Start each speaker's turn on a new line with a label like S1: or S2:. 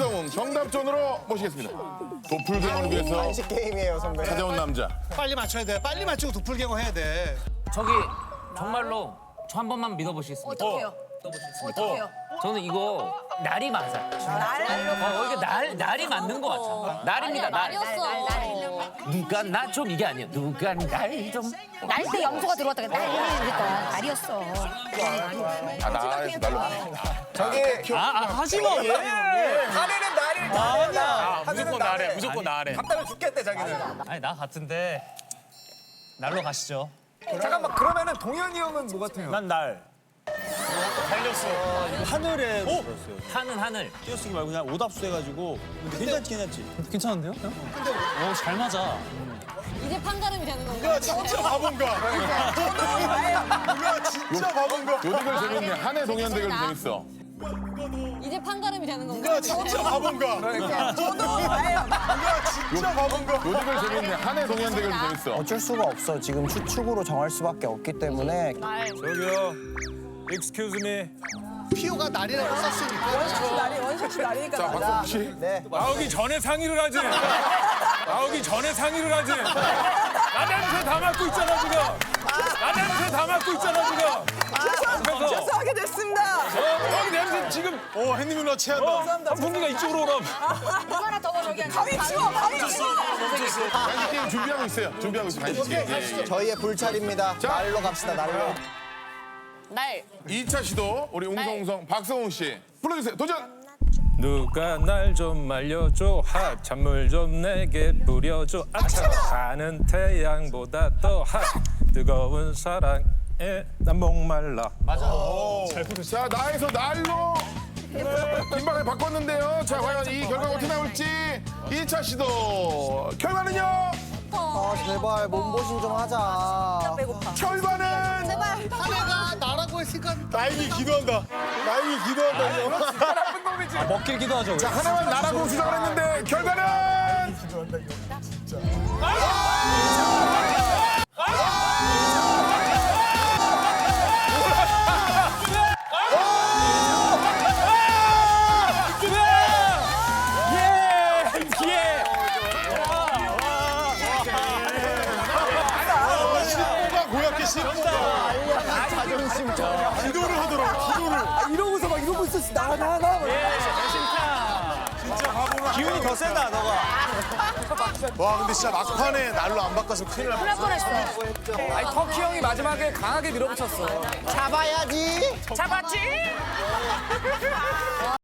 S1: 박성웅 정답전으로 모시겠습니다. 도플갱어를 위해서
S2: 간식 게임이에요, 선배.
S1: 찾아온 남자.
S3: 빨리 맞춰야 돼. 빨리 맞추고 도플갱어 해야 돼.
S4: 저기 정말로 저 한 번만 믿어보시겠습니까?
S5: 어떡해요? 어떡해요?
S4: 저는 이거 날이 맞아. 어, 이게 날 날이 맞는 것 같아. 날입니다. 날.
S5: 날이었어.
S4: 누가 나 좀 이게 아니야. 누가 날 좀.
S5: 날때 염소가 들어왔다. 날이니까 날이었어.
S1: 아, 나에서 날로.
S2: 저기
S4: 아, 하지 마. 왜?
S2: 하늘은 나를 아니야.
S6: 무조건 나래, 무조건 나래.
S2: 갔다가 죽겠대 자기는.
S6: 아니 나 같은데 날로 가시죠.
S2: 잠깐만 그러면은 동현이 형은 뭐 같아요?
S6: 난 날.
S7: 하늘에
S4: 하는 하늘.
S7: 띄어쓰기 말고 그냥 오답수 해가지고 괜찮지 괜찮지 괜찮은데요? 근데 오잘 맞아
S5: 이제 판가름이 되는 건가?
S3: 진짜 바본가. 누가 진짜 바본가.
S1: 요 대결 재밌네. 한해 동현 대결 재밌어.
S5: 이제 판가름이 되는 건가?
S3: 누가 진짜 바본가. 그러니까. 누가 진짜 바본가.
S1: 요 대결 재밌네. 한해 동현 대결 재밌어.
S2: 어쩔 수가 없어. 지금 추측으로 정할 수밖에 없기 때문에
S6: 저기요. Excuse me.
S3: 피오가 날이라고 썼으니까.
S1: 자, 박성웅 씨.
S2: 네.
S6: 나오기 전에 상의를 하지. 나오기 전에 상의를 하지. 나 냄새 다 맡고 있잖아 지금. 나 냄새 다 맡고 있잖아 지금.
S8: 죄송하게 됐습니다.
S6: 어,
S3: 오, 햇님 누나 취한다.
S6: 선풍기가 이쪽으로 오라.
S5: 얼마나 더워 저기
S8: 가위 치워, 가위 치워.
S1: 간식 게임 준비하고 있어요. 준비하고 있어요. 간식 게임. 예.
S2: 저희의 불찰입니다. 날로 갑시다. 날로.
S5: 날.
S1: 2차 시도 우리 웅성웅성 박성웅 씨 불러주세요. 도전.
S6: 누가 날 좀 말려줘 핫 찬물 좀 내게 뿌려줘 아차 가는 태양보다 더핫 뜨거운 사랑에 난 목말라
S1: 자, 나에서 날로 빈방을 바꿨는데요. 자, 과연 이 결과가 어떻게 나올지 2차 시도 결과는요.
S2: 아 제발 몸보신 좀 하자.
S1: 결과는
S3: 한해가 나라고 했으니까 나에게 기도한다. 나에게 기도한다. 이거.
S7: 먹길 기도하죠
S1: 자, 하나만 나라고 주장을 했는데 결과는
S3: 신호 가 고약해 신호가. 기도를 하더라고. 기도를.
S2: 이러고서 막 이러고 있었어. 나 나 나.
S7: 기운이 더 세다 너가
S3: 와, 근데 진짜 막판에 날로 안 바꿔서 큰일 날 뻔.
S5: 뻔했어.
S4: 아니 터키 형이 마지막에 강하게 밀어붙였어.
S2: 잡아야지.
S4: 잡았지?